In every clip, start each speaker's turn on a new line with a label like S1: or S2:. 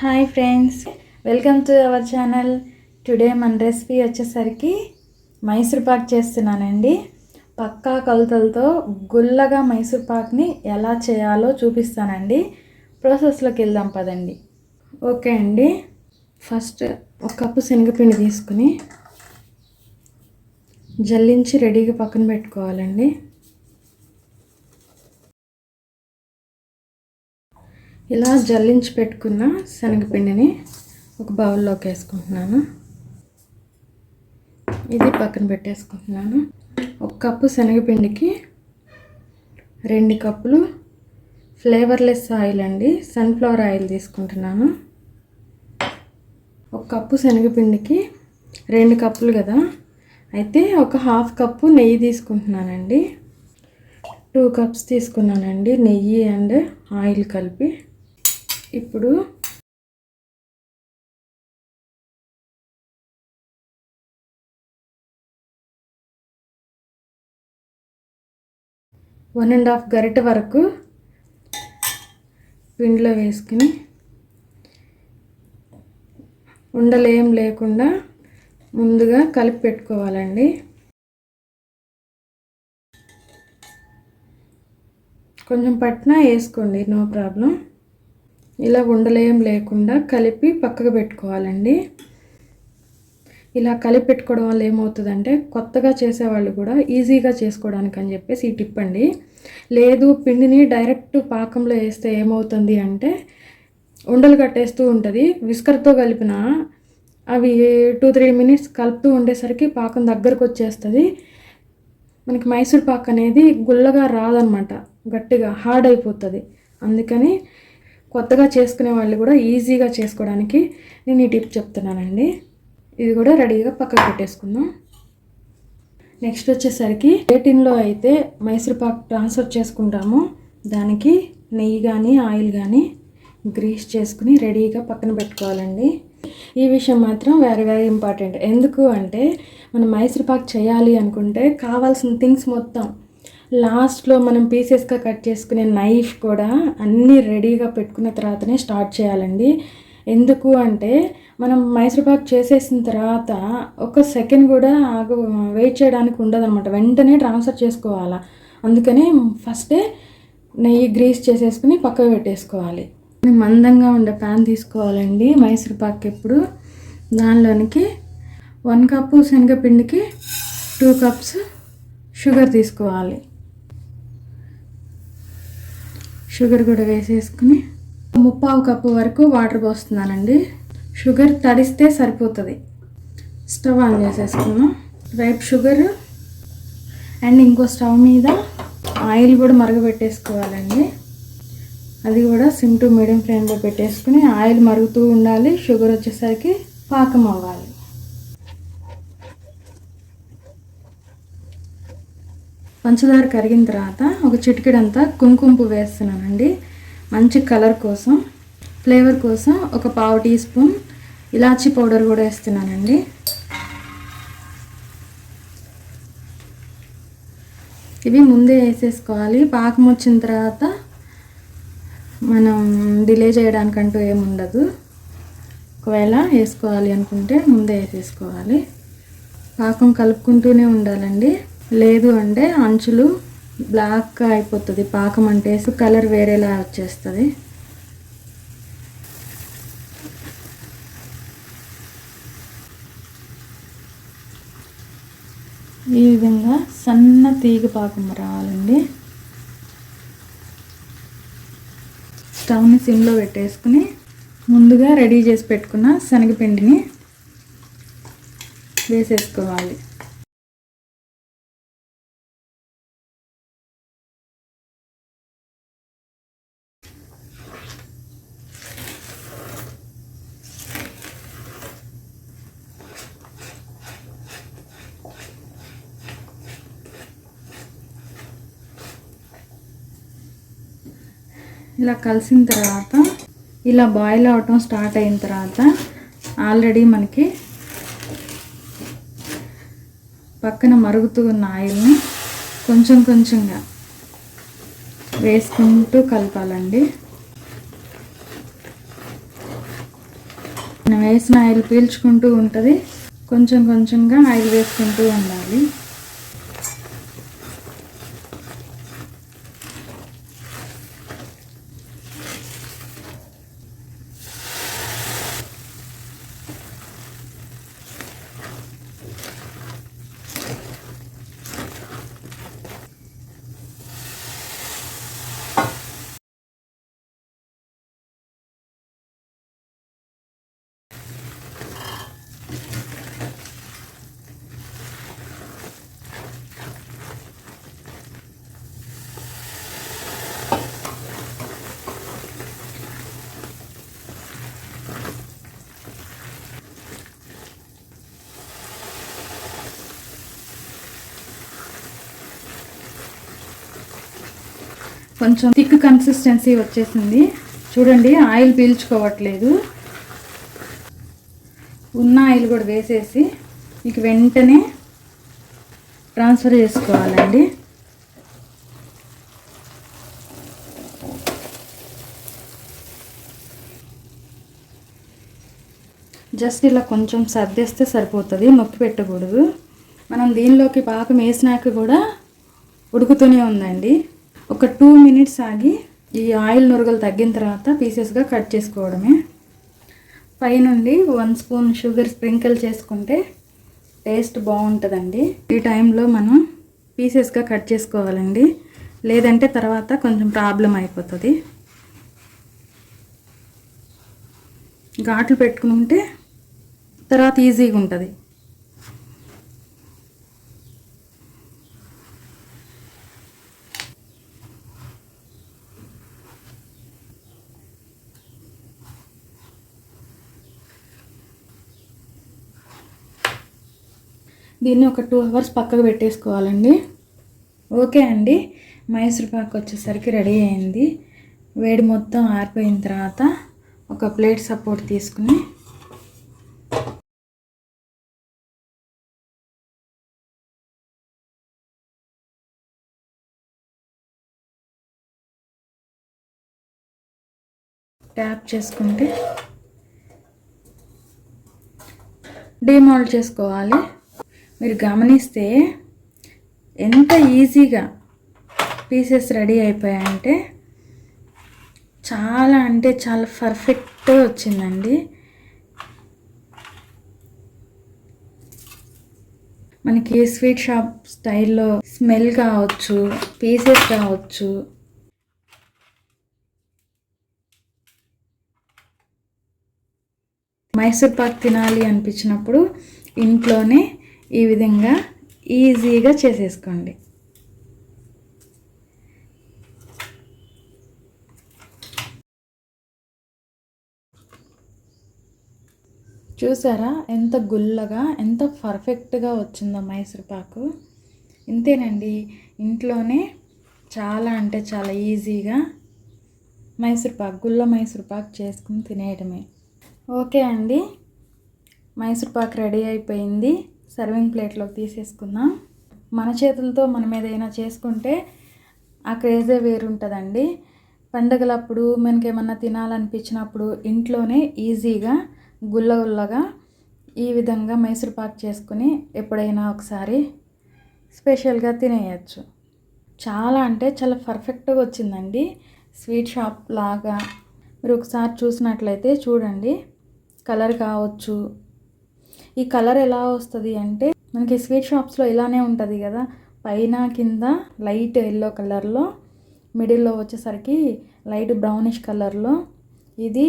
S1: Hi friends welcome to our channel today మన recipe వచ్చేసరికి మైసూర్ పాక్ చేస్తున్నానండి. పక్కా కొలతలతో గుల్లగా మైసూర్ పాక్ని ఎలా చేయాలో చూపిస్తానండి. ప్రాసెస్లోకి వెళ్దాం పదండి. ఓకే అండి. ఫస్ట్ ఒక కప్పు శనగపిండి తీసుకుని జల్లించి రెడీగా పక్కన పెట్టుకోవాలండి. ఇలా జల్లించి పెట్టుకున్న శనగపిండిని ఒక బౌల్లోకి వేసుకుంటున్నాను. ఇది పక్కన పెట్టేసుకుంటున్నాను. ఒక కప్పు శనగపిండికి రెండు కప్పులు ఫ్లేవర్లెస్ ఆయిల్ అండి. సన్ఫ్లవర్ ఆయిల్ తీసుకుంటున్నాను. ఒక కప్పు శనగపిండికి రెండు కప్పులు కదా. అయితే ఒక హాఫ్ కప్పు నెయ్యి తీసుకుంటున్నానండి. టూ కప్స్ తీసుకున్నానండి. నెయ్యి అండ్ ఆయిల్ కలిపి. ఇప్పుడు వన్ అండ్ హాఫ్ గరిటె వరకు పిండిలో వేసుకుని ఉండలేం లేకుండా ముందుగా కలిపి పెట్టుకోవాలండి. కొంచెం పట్టినా వేసుకోండి నో ప్రాబ్లం. ఇలా ఉండలేం లేకుండా కలిపి పక్కకు పెట్టుకోవాలండి. ఇలా కలిపి పెట్టుకోవడం వల్ల ఏమవుతుందంటే కొత్తగా చేసేవాళ్ళు కూడా ఈజీగా చేసుకోవడానికి అని చెప్పేసి ఈ టిప్ అండి. లేదు పిండిని డైరెక్ట్ పాకంలో వేస్తే ఏమవుతుంది అంటే ఉండలు కట్టేస్తూ ఉంటుంది. విస్కర్తో కలిపిన అవి టూ త్రీ మినిట్స్ కలుపుతూ ఉండేసరికి పాకం దగ్గరకు వచ్చేస్తుంది. మనకి మైసూర్ పాక్ అనేది గుల్లగా రాదనమాట. గట్టిగా హార్డ్ అయిపోతుంది. అందుకని కొత్తగా చేసుకునే వాళ్ళు కూడా ఈజీగా చేసుకోవడానికి నేను ఈ టిప్ చెప్తున్నానండి. ఇది కూడా రెడీగా పక్కకు పెట్టేసుకుందాం. నెక్స్ట్ వచ్చేసరికి టిన్లో అయితే మైసూర్ పాక్ ట్రాన్స్ఫర్ చేసుకుంటాము. దానికి నెయ్యి కానీ ఆయిల్ కానీ గ్రీస్ చేసుకుని రెడీగా పక్కన పెట్టుకోవాలండి. ఈ విషయం మాత్రం వెరీ వెరీ ఇంపార్టెంట్. ఎందుకు అంటే మనం మైసూర్ పాక్ చేయాలి అనుకుంటే కావాల్సిన థింగ్స్ మొత్తం లాస్ట్లో మనం పీసెస్గా కట్ చేసుకునే నైఫ్ కూడా అన్నీ రెడీగా పెట్టుకున్న తర్వాతనే స్టార్ట్ చేయాలండి. ఎందుకు అంటే మనం మైసూర్పాక్ చేసేసిన తర్వాత ఒక సెకండ్ కూడా ఆగ వెయిట్ చేయడానికి ఉండదన్నమాట. వెంటనే ట్రాన్స్ఫర్ చేసుకోవాలా. అందుకని ఫస్టే నెయ్యి గ్రీస్ చేసేసుకుని పక్కకు పెట్టేసుకోవాలి. మందంగా ఉండే ప్యాన్ తీసుకోవాలండి మైసూర్ పాక్ ఎప్పుడు. దానిలోనికి వన్ కప్పు శనగపిండికి టూ కప్స్ షుగర్ తీసుకోవాలి. షుగర్ కూడా వేసేసుకుని ముప్పావు కప్పు వరకు వాటర్ పోస్తున్నానండి. షుగర్ తడిస్తే సరిపోతుంది. స్టవ్ ఆన్ చేసేసుకున్నాం. వైప్ షుగర్ అండ్ ఇంకో స్టవ్ మీద ఆయిల్ కూడా మరగబెట్టేసుకోవాలండి. అది కూడా సిమ్ టు మీడియం ఫ్లేమ్లో పెట్టేసుకుని ఆయిల్ మరుగుతూ ఉండాలి. షుగర్ వచ్చేసరికి పాకం అవ్వాలి. పంచదార కరిగిన తర్వాత ఒక చిటికెడంతా కుంకుమ పువ్వు వేస్తున్నానండి. మంచి కలర్ కోసం ఫ్లేవర్ కోసం ఒక పావు టీ స్పూన్ ఇలాచీ పౌడర్ కూడా వేస్తున్నానండి. ఇవి ముందే వేసేసుకోవాలి. పాకం వచ్చిన తర్వాత మనం డిలే చేయడానికంటూ ఏముండదు ఒకవేళ వేసుకోవాలి అనుకుంటే ముందే వేసేసుకోవాలి. పాకం కలుపుకుంటూనే ఉండాలండి. లేదు అంటే అంచులు బ్లాక్ అయిపోతుంది పాకం అంటే కలర్ వేరేలా వచ్చేస్తుంది. ఈ విధంగా సన్న తీగ పాకం రావాలండి. స్టవ్ని సిమ్లో పెట్టేసుకుని ముందుగా రెడీ చేసి పెట్టుకున్న శనగపిండిని వేసేసుకోవాలి. ఇలా కలిసిన తర్వాత ఇలా బాయిల్ అవటం స్టార్ట్ అయిన తర్వాత ఆల్రెడీ మనకి పక్కన మరుగుతూ ఉన్న ఆయిల్ని కొంచెం కొంచెంగా వేసుకుంటూ కలపాలండి. వేసిన ఆయిల్ పీల్చుకుంటూ ఉంటుంది. కొంచెం కొంచెంగా ఆయిల్ వేసుకుంటూ ఉండాలి. కొంచెం థిక్ కన్సిస్టెన్సీ వచ్చేసింది. చూడండి ఆయిల్ పీల్చుకోవట్లేదు. ఉన్న ఆయిల్ కూడా వేసేసి మీకు వెంటనే ట్రాన్స్ఫర్ చేసుకోవాలండి. జస్ట్ ఇలా కొంచెం సర్దేస్తే సరిపోతుంది నొక్కి పెట్టకూడదు. మనం దీనిలోకి పాకం వేసినాక కూడా ఉడుకుతూనే ఉందండి. ఒక టూ మినిట్స్ ఆగి ఈ ఆయిల్ నురగలు తగ్గిన తర్వాత పీసెస్గా కట్ చేసుకోవడమే. పైనుండి వన్ స్పూన్ షుగర్ స్ప్రింకిల్ చేసుకుంటే టేస్ట్ బాగుంటుందండి. ఈ టైంలో మనం పీసెస్గా కట్ చేసుకోవాలండి. లేదంటే తర్వాత కొంచెం ప్రాబ్లం అయిపోతుంది. ఘాట్లు పెట్టుకుంటే తర్వాత ఈజీగా ఉంటుంది దీన్ని ఒక టూ అవర్స్ పక్కకు పెట్టేసుకోవాలండి. ఓకే అండి. మైసూర్ పాక్ వచ్చేసరికి రెడీ అయింది. వేడి మొత్తం ఆరిపోయిన తర్వాత ఒక ప్లేట్ సపోర్ట్ తీసుకుని ట్యాప్ చేసుకుంటే డిమాల్ట్ చేసుకోవాలి. మీరు గమనిస్తే ఎంత ఈజీగా పీసెస్ రెడీ అయిపోయాయంటే చాలా అంటే చాలా పర్ఫెక్ట్ వచ్చిందండి. మనకి స్వీట్ షాప్ స్టైల్లో స్మెల్ కావచ్చు పీసెస్ కావచ్చు. మైసూర్ పాక్ తినాలి అనిపించినప్పుడు ఇంట్లోనే ఈ విధంగా ఈజీగా చేసేసుకోండి. చూసారా ఎంత గుల్లగా ఎంత పర్ఫెక్ట్గా వచ్చిందో మైసూర్ పాకు. ఇంతేనండి ఇంట్లోనే చాలా అంటే చాలా ఈజీగా మైసూర్పాకు గుల్ల మైసూర్ పాక్ చేసుకుని తినేయడమే ఓకే అండి మైసూర్పాకు రెడీ అయిపోయింది. సర్వింగ్ ప్లేట్లోకి తీసేసుకుందాం. మన చేతులతో మనం ఏదైనా చేసుకుంటే ఆ క్రేజే వేరుంటుందండి. పండగలప్పుడు మనకి ఏమన్నా తినాలనిపించినప్పుడు ఇంట్లోనే ఈజీగా గుల్ల గుల్లగా ఈ విధంగా మైసూర్ పాక్ చేసుకుని ఎప్పుడైనా ఒకసారి స్పెషల్గా తినేయచ్చు. చాలా అంటే చాలా పర్ఫెక్ట్గా వచ్చిందండి. స్వీట్ షాప్ లాగా మీరు ఒకసారి చూసినట్లయితే చూడండి. కలర్ కావచ్చు ఈ కలర్ ఎలా వస్తుంది అంటే మనకి స్వీట్ షాప్స్లో ఇలానే ఉంటుంది కదా పైన కింద లైట్ ఎల్లో కలర్లో మిడిల్లో వచ్చేసరికి లైట్ బ్రౌనిష్ కలర్లో. ఇది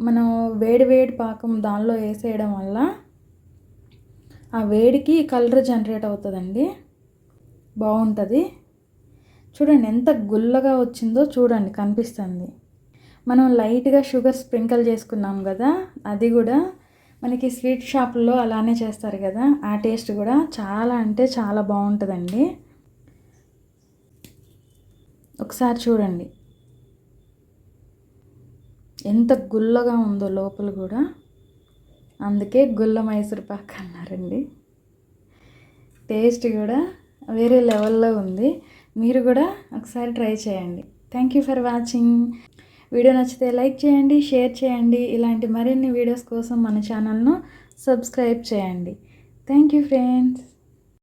S1: మనం వేడి వేడి పాకం దానిలో వేసేయడం వల్ల ఆ వేడికి కలర్ జనరేట్ అవుతుందండి. బాగుంటుంది. చూడండి ఎంత గుల్లగా వచ్చిందో చూడండి కనిపిస్తుంది. మనం లైట్గా షుగర్ స్ప్రింకిల్ చేసుకున్నాం కదా అది కూడా మనకి స్వీట్ షాపుల్లో అలానే చేస్తారు కదా ఆ టేస్ట్ కూడా చాలా అంటే చాలా బాగుంటుందండి. ఒకసారి చూడండి. ఎంత గుల్లగా ఉందో లోపల కూడా. అందుకే గుల్ల మైసూర్ పాక్ అన్నారండి. టేస్ట్ కూడా వేరే లెవెల్లో ఉంది. మీరు కూడా ఒకసారి ట్రై చేయండి. Thank you for watching video నచ్చితే లైక్ చేయండి షేర్ చేయండి. ఇలాంటి మరిన్ని వీడియోస్ కోసం మన ఛానల్ను సబ్స్క్రైబ్ చేయండి. Thank you friends